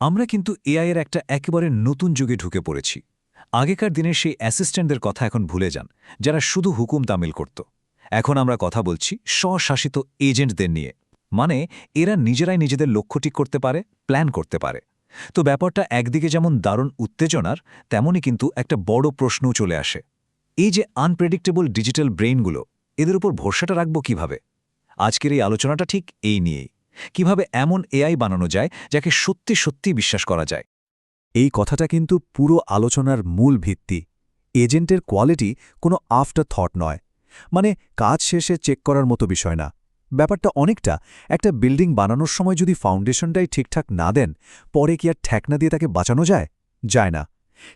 আমরা কিন্তু এআইয়ের একটা একেবারে নতুন যুগে ঢুকে পড়েছি। আগেকার দিনের সেই অ্যাসিস্ট্যান্টদের কথা এখন ভুলে যান, যারা শুধু হুকুম তামিল করত। এখন আমরা কথা বলছি স্বশাসিত এজেন্টদের নিয়ে। মানে এরা নিজেরাই নিজেদের লক্ষ্য ঠিক করতে পারে, প্ল্যান করতে পারে। তো ব্যাপারটা একদিকে যেমন দারুণ উত্তেজনার, তেমনই কিন্তু একটা বড় প্রশ্নও চলে আসে। এই যে আনপ্রেডিক্টেবল ডিজিটাল ব্রেইনগুলো এদের উপর ভরসাটা রাখব কীভাবে? আজকের এই আলোচনাটা ঠিক এই নিয়েই। কীভাবে এমন এআই বানানো যায় যাকে সত্যি সত্যি বিশ্বাস করা যায়। এই কথাটা কিন্তু পুরো আলোচনার মূল ভিত্তি। এজেন্টের কোয়ালিটি কোনো আফটার থট নয়। মানে কাজ শেষে চেক করার মতো বিষয় না। ব্যাপারটা অনেকটা একটা বিল্ডিং বানানোর সময় যদি ফাউন্ডেশনটাই ঠিকঠাক না দেন, পরে কি আর ঠেকনা দিয়ে তাকে বাঁচানো যায়? যায় না।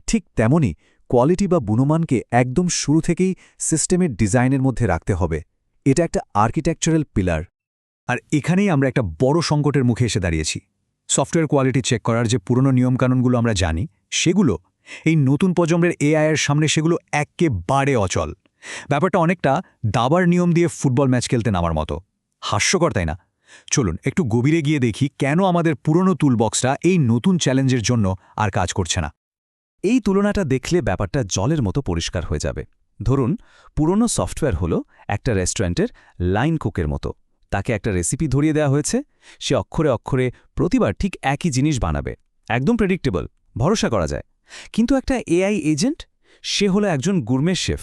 ঠিক তেমনি কোয়ালিটি বা গুণমানকে একদম শুরু থেকেই সিস্টেমের ডিজাইনের মধ্যে রাখতে হবে। এটা একটা আর্কিটেকচারাল পিলার। আর এখানেই আমরা একটা বড় সংকটের মুখে এসে দাঁড়িয়েছি। সফটওয়্যার কোয়ালিটি চেক করার যে পুরনো নিয়মকানুনগুলো আমরা জানি, সেগুলো, এই নতুন প্রজন্মের এআই এর সামনে সেগুলো একেবারে অচল। ব্যাপারটা অনেকটা দাবার নিয়ম দিয়ে ফুটবল ম্যাচ খেলতে নামার মতো। হাস্যকর, তাই না? চলুন, একটু গভীরে গিয়ে দেখি কেন আমাদের পুরনো টুলবক্সটা এই নতুন চ্যালেঞ্জের জন্য আর কাজ করছে না। এই তুলনাটা দেখলে ব্যাপারটা জলের মতো পরিষ্কার হয়ে যাবে। ধরুন, পুরনো সফটওয়্যার হলো একটা রেস্টুরেন্টের লাইন কুকের মতো। তাকে একটা রেসিপি ধরিয়ে দেওয়া হয়েছে। সে অক্ষরে অক্ষরে প্রতিবার ঠিক একই জিনিস বানাবে। একদম প্রেডিক্টেবল ভরসা করা যায়। কিন্তু একটা এআই এজেন্ট সে হলো একজন গুরমে শেফ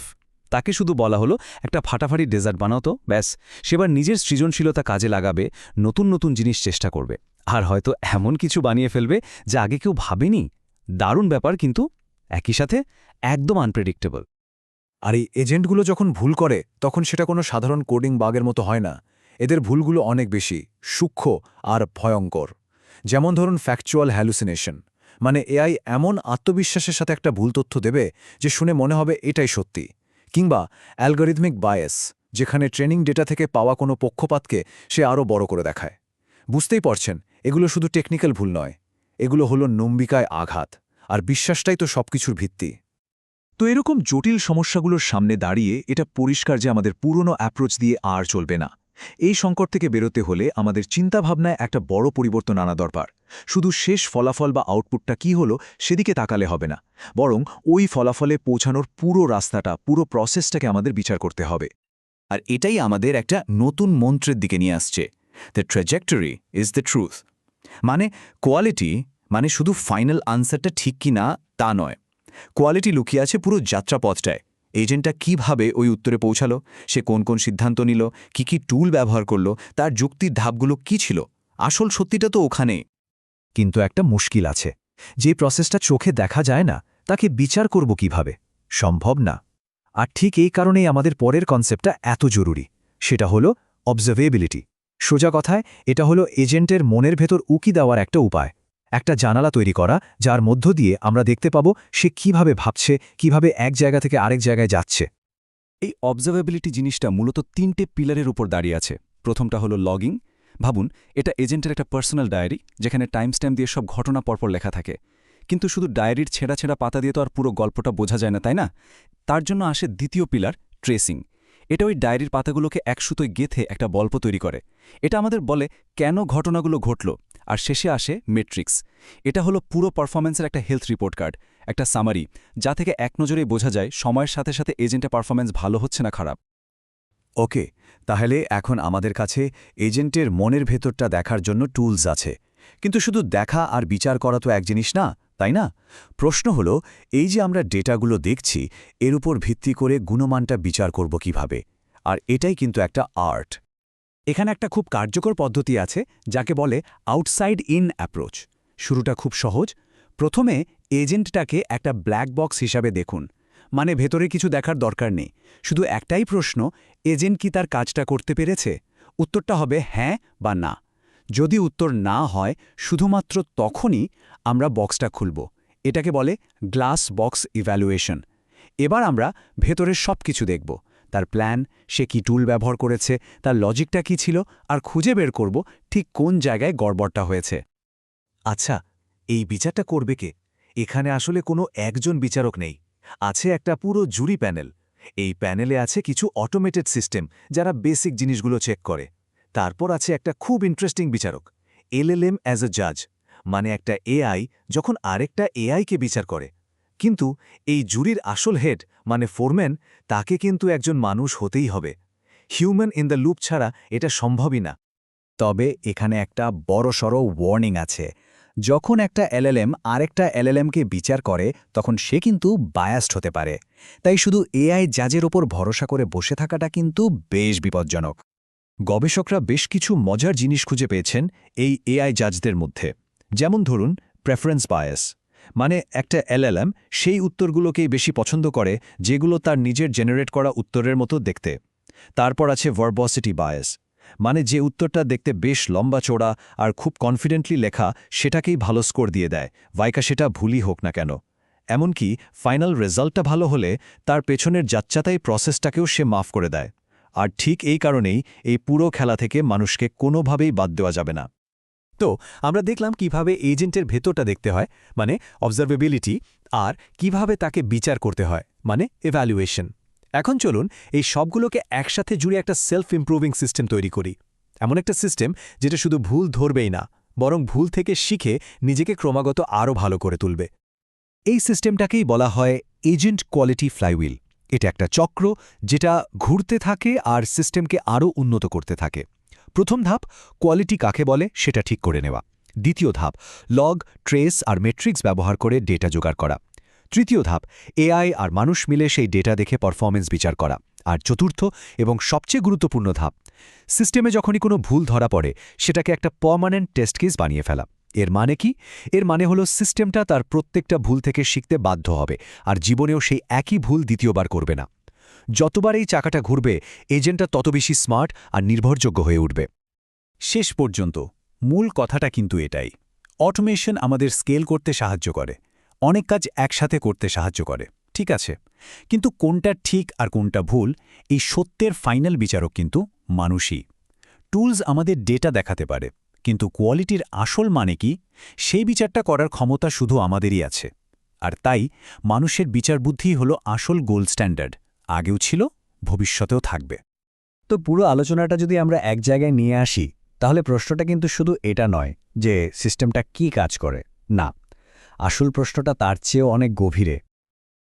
তাকে শুধু বলা হলো, একটা ফাটাফাটি ডেজার্ট বানাতো ব্যাস। সেবার নিজের সৃজনশীলতা কাজে লাগাবে, নতুন নতুন জিনিস চেষ্টা করবে। আর হয়তো এমন কিছু বানিয়ে ফেলবে, যা আগে কেউ ভাবেনি। দারুণ ব্যাপার, কিন্তু একই সাথে একদম আনপ্রেডিক্টেবল আর এই এজেন্টগুলো যখন ভুল করে, তখন সেটা কোনো সাধারণ কোডিং বাগের মতো হয় না। এদের ভুলগুলো অনেক বেশি, সূক্ষ্ম আর ভয়ঙ্কর। যেমন ধরুন ফ্যাকচুয়াল হ্যালুসিনেশন মানে এআই এমন আত্মবিশ্বাসের সাথে একটা ভুল তথ্য দেবে যে শুনে মনে হবে এটাই সত্যি, কিংবা অ্যালগরিদমিক বায়াস যেখানে ট্রেনিং ডেটা থেকে পাওয়া কোনো পক্ষপাতকে সে আরও বড় করে দেখায়। বুঝতেই পারছেন, এগুলো শুধু টেকনিক্যাল ভুল নয়, এগুলো হলো নম্বিকায় আঘাত, আর বিশ্বাসটাই তো সবকিছুর ভিত্তি। তো এরকম জটিল সমস্যাগুলোর সামনে দাঁড়িয়ে এটা পরিষ্কার যে আমাদের পুরনো অ্যাপ্রোচ দিয়ে আর চলবে না। এই সংকট থেকে বেরোতে হলে আমাদের চিন্তাভাবনায় একটা বড় পরিবর্তন আনা দরকার। শুধু শেষ ফলাফল বা আউটপুটটা কি হলো সেদিকে তাকালে হবে না। বরং ওই ফলাফলে পৌঁছানোর পুরো রাস্তাটা, পুরো প্রসেসটাকে আমাদের বিচার করতে হবে। আর এটাই আমাদের একটা নতুন মন্ত্রের দিকে নিয়ে আসছে। The trajectory is the truth মানে কোয়ালিটি মানে শুধু ফাইনাল আনসারটা ঠিক কি না তা নয়। কোয়ালিটি লুকিয়ে আছে পুরো যাত্রাপথটায়। এজেন্টটা কীভাবে ওই উত্তরে পৌঁছালো? সে কোন কোন সিদ্ধান্ত নিল? কি কি টুল ব্যবহার করল? তার যুক্তির ধাপগুলো কি ছিল? আসল সত্যিটা তো ওখানে। কিন্তু একটা মুশকিল আছে। যে প্রসেসটা চোখে দেখা যায় না, তাকে বিচার করব কীভাবে? সম্ভব না। আর ঠিক এই কারণেই আমাদের পরের কনসেপ্টটা এত জরুরি। সেটা হলো অবজারভেবিলিটি সোজা কথায়, এটা হলো এজেন্টের মনের ভেতর উকি দেওয়ার একটা উপায়। একটা জানালা তৈরি করা, যার মধ্য দিয়ে আমরা দেখতে পাব সে কীভাবে ভাবছে, কীভাবে এক জায়গা থেকে আরেক জায়গায় যাচ্ছে। এই অবজারভেবিলিটি জিনিসটা মূলত তিনটে পিলারের উপর দাঁড়িয়ে আছে। প্রথমটা হলো লগিং ভাবুন, এটা এজেন্টের একটা পার্সোনাল ডায়েরি যেখানে টাইম স্ট্যাম্প দিয়ে সব ঘটনা পরপর লেখা থাকে। কিন্তু শুধু ডায়েরির ছেঁড়া ছেঁড়া পাতা দিয়ে তো আর পুরো গল্পটা বোঝা যায় না, তাই না? তার জন্য আসে দ্বিতীয় পিলার ট্রেসিং এটা ওই ডায়েরির পাতাগুলোকে এক সুতোয় গেথে একটা গল্প তৈরি করে। এটা আমাদের বলে কেন ঘটনাগুলো ঘটল, আর শেষে আসে মেট্রিক্স। এটা হলো পুরো পারফরম্যান্সের একটা হেলথ রিপোর্ট কার্ড, একটা সামারি, যা থেকে এক নজরেই বোঝা যায় সময়ের সাথে সাথে এজেন্টের পারফরমেন্স ভালো হচ্ছে না খারাপ। ওকে, তাহলে এখন আমাদের কাছে এজেন্টের মনের ভেতরটা দেখার জন্য টুলস আছে। কিন্তু শুধু দেখা আর বিচার করা তো এক জিনিস না তাই না? প্রশ্ন হলো, এই যে আমরা ডেটাগুলো দেখছি, এর উপর ভিত্তি করে গুণমানটা বিচার করব কীভাবে? আর এটাই কিন্তু একটা আর্ট। এখানে একটা খুব কার্যকর পদ্ধতি আছে, যাকে বলে আউটসাইড ইন অ্যাপ্রোচ। শুরুটা খুব সহজ। প্রথমে এজেন্টটাকে একটা ব্ল্যাক বক্স হিসাবে দেখুন। মানে ভেতরে কিছু দেখার দরকার নেই। শুধু একটাই প্রশ্ন, এজেন্ট কি তার কাজটা করতে পেরেছে? উত্তরটা হবে হ্যাঁ বা না। যদি উত্তর না হয়, শুধুমাত্র তখনই আমরা বক্সটা খুলব। এটাকে বলে গ্লাস বক্স ইভ্যালুয়েশন এবার আমরা ভেতরের সব কিছু দেখব। তার প্ল্যান সে কি টুল ব্যবহার করেছে, তার লজিকটা কি ছিল, আর খুঁজে বের করব ঠিক কোন জায়গায় গড়বড়টা হয়েছে। আচ্ছা এই বিচারটা করবে কে? এখানে আসলে কোনো একজন বিচারক নেই। আছে একটা পুরো জুরি প্যানেল। এই প্যানেলে আছে কিছু অটোমেটেড সিস্টেম যারা বেসিক জিনিসগুলো চেক করে। তারপর আছে একটা খুব ইন্টারেস্টিং বিচারক, এলএলএম অ্যাজ এ জাজ মানে একটা এআই যখন আরেকটা এআইকে বিচার করে। কিন্তু এই জুরির আসল হেড মানে ফোরম্যান তাকে কিন্তু একজন মানুষ হতেই হবে। হিউম্যান ইন দ্য লুপ ছাড়া এটা সম্ভবই না। তবে এখানে একটা বড়সড় ওয়ার্নিং আছে। যখন একটা এলএলএম আরেকটা এলএলএমকে বিচার করে, তখন সে কিন্তু বায়াস্ট হতে পারে। তাই শুধু এআই জাজের ওপর ভরসা করে বসে থাকাটা কিন্তু বেশ বিপজ্জনক। গবেষকরা বেশ কিছু মজার জিনিস খুঁজে পেয়েছেন এই এআই জাজদের মধ্যে। যেমন ধরুন প্রেফারেন্স বায়াস মানে একটা এলএলএম সেই উত্তরগুলোকেই বেশি পছন্দ করে যেগুলো তার নিজের জেনারেট করা উত্তরের মতো দেখতে। তারপর আছে ভার্বসিটি বায়াস মানে যে উত্তরটা দেখতে বেশ লম্বা চোড়া আর খুব কনফিডেন্টলি লেখা সেটাকেই ভালো স্কোর দিয়ে দেয়, ভাইকা সেটা ভুলই হোক না কেন। এমনকি ফাইনাল রেজাল্টটা ভালো হলে তার পেছনের যাচ্চাতাই প্রসেসটাকেও সে মাফ করে দেয়। আর ঠিক এই কারণেই এই পুরো খেলা থেকে মানুষকে কোনোভাবেই বাদ দেওয়া যাবে না। তো, আমরা দেখলাম কীভাবে এজেন্টের ভেতরটা দেখতে হয় মানে অবজারভেবিলিটি আর কীভাবে তাকে বিচার করতে হয় মানে এভ্যালুয়েশন এখন চলুন এই সবগুলোকে একসাথে জুড়ে একটা সেলফ ইমপ্রুভিং সিস্টেম তৈরি করি। এমন একটা সিস্টেম যেটা শুধু ভুল ধরবেই না, বরং ভুল থেকে শিখে নিজেকে ক্রমাগত আরও ভালো করে তুলবে। এই সিস্টেমটাকেই বলা হয় এজেন্ট কোয়ালিটি ফ্লাইহুইল এটা একটা চক্র যেটা ঘুরতে থাকে আর সিস্টেমকে আরও উন্নত করতে থাকে। প্রথম ধাপ, কোয়ালিটি কাকে বলে সেটা ঠিক করে নেওয়া। দ্বিতীয় ধাপ, লগ, ট্রেস আর মেট্রিক্স ব্যবহার করে ডেটা জোগাড় করা। তৃতীয় ধাপ, এআই আর মানুষ মিলে সেই ডেটা দেখে পারফরমেন্স বিচার করা। আর চতুর্থ এবং সবচেয়ে গুরুত্বপূর্ণ ধাপ, সিস্টেমে যখনই কোনো ভুল ধরা পড়ে, সেটাকে একটা পার্মানেন্ট টেস্ট কেস বানিয়ে ফেলা। এর মানে কি? এর মানে হলো সিস্টেমটা তার প্রত্যেকটা ভুল থেকে শিখতে বাধ্য হবে, আর জীবনেও সেই একই ভুল দ্বিতীয়বার করবে না। যতবার এই চাকাটা ঘুরবে, এজেন্টটা তত বেশি স্মার্ট আর নির্ভরযোগ্য হয়ে উঠবে। শেষ পর্যন্ত, মূল কথাটা কিন্তু এটাই। অটোমেশন আমাদের স্কেল করতে সাহায্য করে, অনেক কাজ একসাথে করতে সাহায্য করে, ঠিক আছে? কিন্তু কোনটা ঠিক আর কোনটা ভুল, এই সত্যের ফাইনাল বিচারক কিন্তু মানুষই। টুলস আমাদের ডেটা দেখাতে পারে কিন্তু কোয়ালিটির আসল মানে কি, সেই বিচারটা করার ক্ষমতা শুধু আমাদেরই আছে। আর তাই মানুষের বিচার বুদ্ধিই হল আসল গোল্ড স্ট্যান্ডার্ড, আগেও ছিল, ভবিষ্যতেও থাকবে। তো পুরো আলোচনাটা যদি আমরা এক জায়গায় নিয়ে আসি, তাহলে প্রশ্নটা কিন্তু শুধু এটা নয় যে সিস্টেমটা কি কাজ করে। না, আসল প্রশ্নটা তার চেয়েও অনেক গভীরে।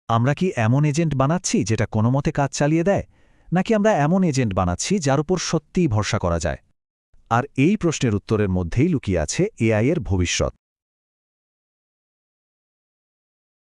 আমরা কি এমন এজেন্ট বানাচ্ছি যেটা কোনো মতে কাজ চালিয়ে দেয়, নাকি আমরা এমন এজেন্ট বানাচ্ছি যার উপর সত্যিই ভরসা করা যায়? আর এই প্রশ্নের উত্তরের মধ্যেই লুকিয়ে আছে এআইয়ের ভবিষ্যৎ।